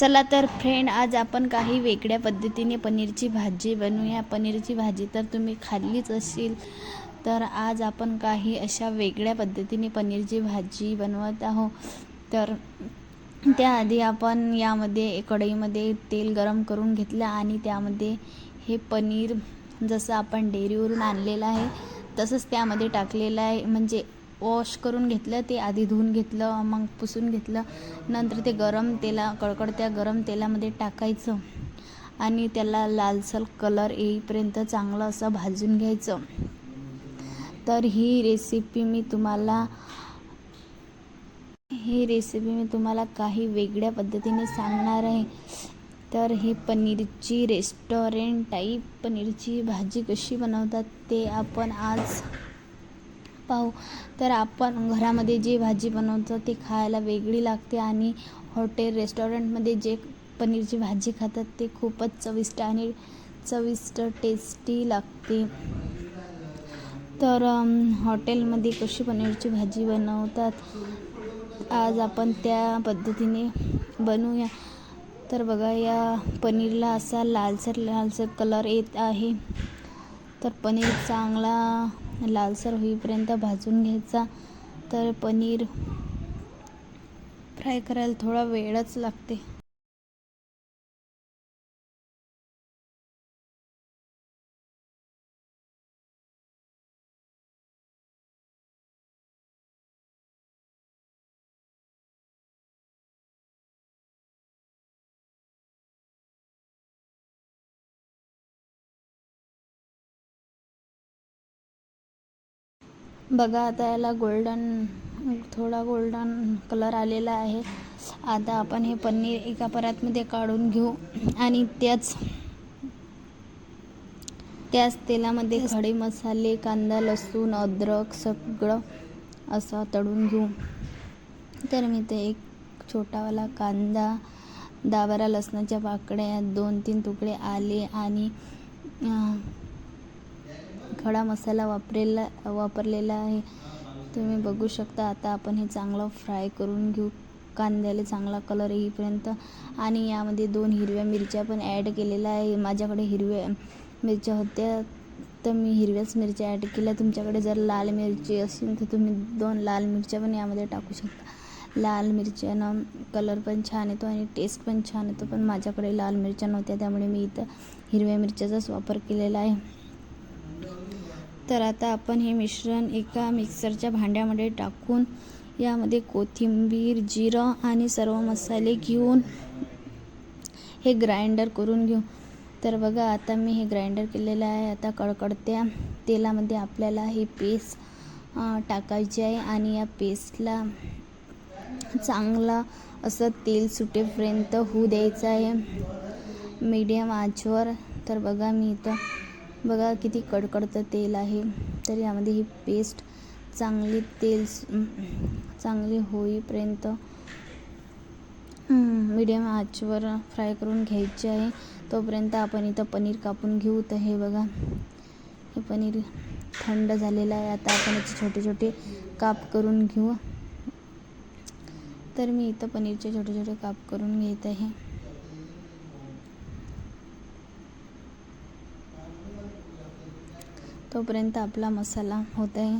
चला तर फ्रेंड आज आपण काही वेगळ्या पद्धतीने पनीरची भाजी बनवूया. पनीरची भाजी तर तुम्ही खाल्लीच असेल तर आज आपण काही अशा वेगळ्या पद्धतीने पनीरची भाजी बनवत आहोत. तर त्याआधी आपण यामध्ये कढईमध्ये तेल गरम करून घेतलं आणि त्यामध्ये हे पनीर जसं आपण डेअरीवरून आणलेलं आहे तसंच त्यामध्ये टाकलेलं आहे. म्हणजे वॉश करून घेतलं ते आधी धुवून घेतलं मग पुसून घेतलं. नंतर ते गरम तेला कडकडत्या गरम तेलामध्ये टाकायचं आणि त्याला लालसर कलर येईपर्यंत चांगलं असं भाजून घ्यायचं. तर ही रेसिपी मी तुम्हाला ही रेसिपी मी तुम्हाला काही वेगळ्या पद्धतीने सांगणार आहे. तर ही पनीरची रेस्टॉरंट टाईप पनीरची भाजी कशी बनवतात ते आपण आज पाहू. तर आपण घरामध्ये जी भाजी बनवतो ती खायला वेगळी लागते आणि हॉटेल रेस्टॉरंटमध्ये जे पनीरची भाजी खातात ते खूपच चविष्ट आणि चविष्ट टेस्टी लागते. तर हॉटेलमध्ये कशी पनीरची भाजी बनवतात आज आपण त्या पद्धतीने बनवूया. तर बघा या पनीरला असा लालसर लालसर कलर येत आहे. तर पनीर चांगला लालसर होईपर्यंत भाजून घ्यायचा. तर पनीर फ्राय करायला थोडा वेळच लागते. बघा आता याला गोल्डन थोडा गोल्डन कलर आलेला आहे. आता आपण हे पनीर एका परातमध्ये काढून घेऊ. आणि त्याच त्याच तेलामध्ये खडे मसाले कांदा लसूण अद्रक सगळं असं तळून घेऊ. तर मी ते एक छोटावाला कांदा दहा बारा लसणाच्या पाकळ्या दोन तीन तुकडे आले आणि खडा मसाला वापरेला वापरलेला आहे. तुम्ही बघू शकता आता आपण हे चांगलं फ्राय करून घेऊ. कांद्याला चांगला कलर येईपर्यंत. आणि यामध्ये दोन हिरव्या मिरच्या पण ॲड केलेल्या आहे. माझ्याकडे हिरव्या मिरच्या होत्या तर मी हिरव्याच मिरच्या ॲड केल्या. तुमच्याकडे जर लाल मिरची असेल तर तुम्ही दोन लाल मिरच्या पण यामध्ये टाकू शकता. लाल मिरच्यानं कलर पण छान येतो आणि टेस्ट पण छान येतो. पण माझ्याकडे लाल मिरच्या नव्हत्या त्यामुळे मी इथं हिरव्या मिरच्याचाच वापर केलेला आहे. तर आता आपण हे मिश्रण एका मिक्सरच्या भांड्यामध्ये टाकून यामध्ये कोथिंबीर जिरं आणि सर्व मसाले घेऊन हे ग्राइंडर करून घेऊ. तर बघा आता मी हे ग्राइंडर केलेलं आहे. आता कडकडत्या तेलामध्ये आपल्याला हे पेस्ट टाकायचे आहे आणि या पेस्टला चांगला असं तेल सुटेपर्यंत होऊ द्यायचं आहे. मीडियम आचवर. तर बघा मी इथं बघा किती कडकडतं तेल आहे. तर यामध्ये ही पेस्ट चांगली तेल चांगली होईपर्यंत मीडियम आचवर फ्राय करून घ्यायची आहे. तोपर्यंत आपण इथं पनीर कापून घेऊ तर हे बघा. हे पनीर थंड झालेलं आहे. आता आपण याचे छोटे छोटे काप करून घेऊ. तर मी इथं पनीरचे छोटे छोटे काप करून घेत आहे. तोपर्यंत आपला मसाला होत आहे.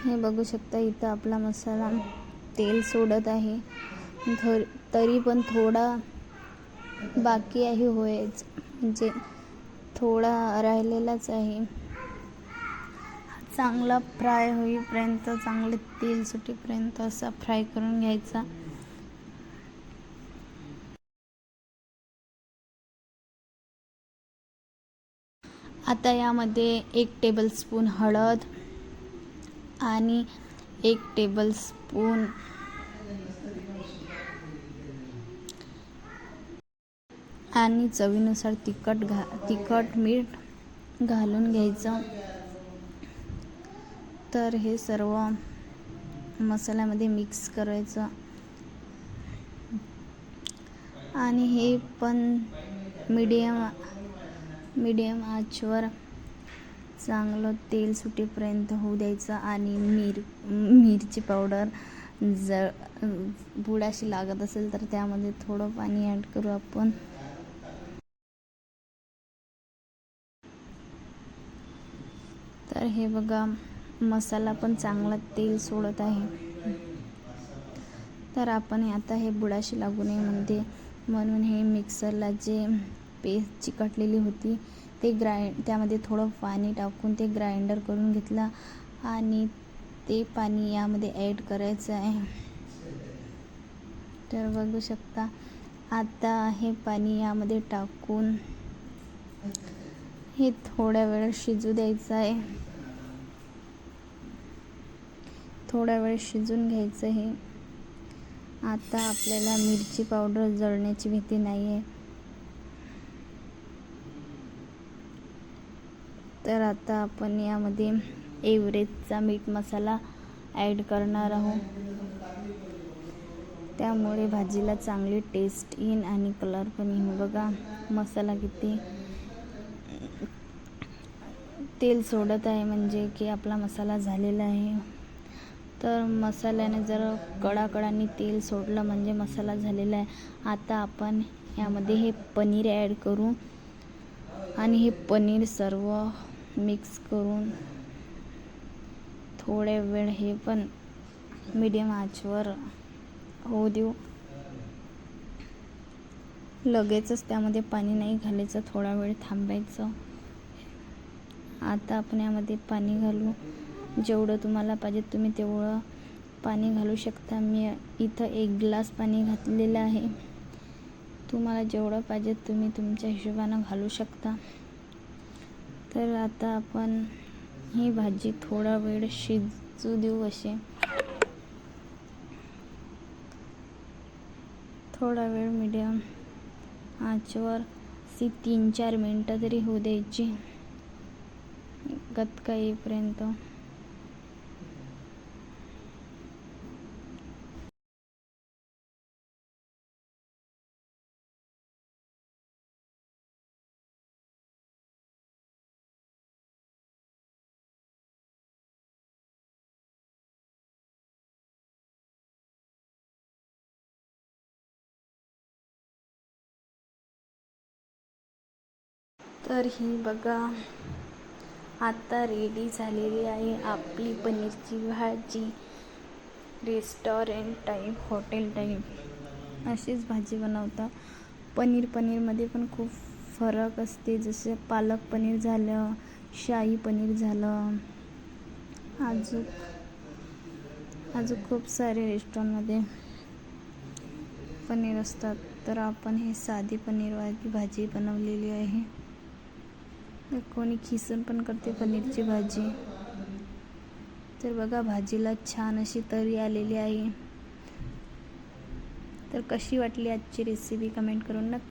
हे बघू शकता इथं आपला मसाला तेल सोडत आहे. थर तरी पण थोडा बाकी आहे होयच. म्हणजे थोडा राहिलेलाच आहे. चांगला फ्राय होईपर्यंत चांगले तेल सुटेपर्यंत असा फ्राय करून घ्यायचा. आता यामध्ये एक टेबलस्पून हळद आणि एक टेबलस्पून आणि चवीनुसार तिखट घा तिखट मीठ घालून घ्यायचं. तर हे सर्व मसाल्यामध्ये मिक्स करायचं. आणि हे पण मीडियम मीडियम आचवर चांगलं तेल सुटेपर्यंत होऊ द्यायचं आणि मिर मिरची पावडर ज बुडाशी लागत असेल तर त्यामध्ये थोडं पाणी ॲड करू आपण. तर हे बघा मसाला पण चांगला तेल सोडत आहे. तर आपण आता हे बुडाशी लागू नये म्हणते म्हणून हे मिक्सरला जे पेस्ट चिकटलेली होती ते ग्राइंड त्यामध्ये थोडं पाणी टाकून ते ग्राइंडर करून घेतला आणि ते पाणी यामध्ये ॲड करायचं आहे. तर बघू शकता आता हे पाणी यामध्ये टाकून हे थोड्या वेळ शिजू द्यायचं आहे. थोड्या वेळ शिजून घ्यायचं हे. आता आपल्याला मिरची पावडर जळण्याची भीती नाही आहे तर आता आपण यामध्ये एव्हरेजचा मीठ मसाला ॲड करणार आहोत. त्यामुळे भाजीला चांगली टेस्ट येईन आणि कलर पण येईन बघा मसाला किती तेल सोडत आहे. म्हणजे की आपला मसाला झालेला आहे. तर मसाल्याने जर कडाकडाने तेल सोडलं म्हणजे मसाला झालेला आहे. आता आपण यामध्ये हे पनीर ॲड करू आणि हे पनीर सर्व मिक्स करून थोडे वेळ हे पण मीडियम आचवर होऊ देऊ. लगेचच त्यामध्ये पाणी नाही घालायचं थोडा वेळ थांबायचं. आता आपण यामध्ये पाणी घालू. जेवढं तुम्हाला पाहिजे तुम्ही तेवढं पाणी घालू शकता. मी इथं एक ग्लास पाणी घातलेलं आहे. तुम्हाला जेवढं पाहिजे तुम्ही तुमच्या हिशोबानं घालू शकता. तर आता आपण ही भाजी थोडा वेळ शिजू देऊ असे थोडा वेळ मीडियम आचवर सी तीन चार मिनटं तरी होऊ द्यायची. गतका येईपर्यंत. तर ही बघा आता रेडी झालेली आहे आपली पनीरची भाजी. रेस्टॉरंट टाईप हॉटेल टाईप अशीच भाजी बनवता. पनीर पनीरमध्ये पण खूप फरक असते. जसे पालक पनीर झालं शाही पनीर झालं. अजून अजून खूप सारे रेस्टॉरंटमध्ये पनीर असतात. तर आपण हे साधी पनीरवाली भाजी बनवलेली आहे. कोणी खिसून पण करते पनीरची भाजी. तर बघा भाजीला छान अशी तरी आलेली आहे. तर कशी वाटली आजची रेसिपी कमेंट करून नक्की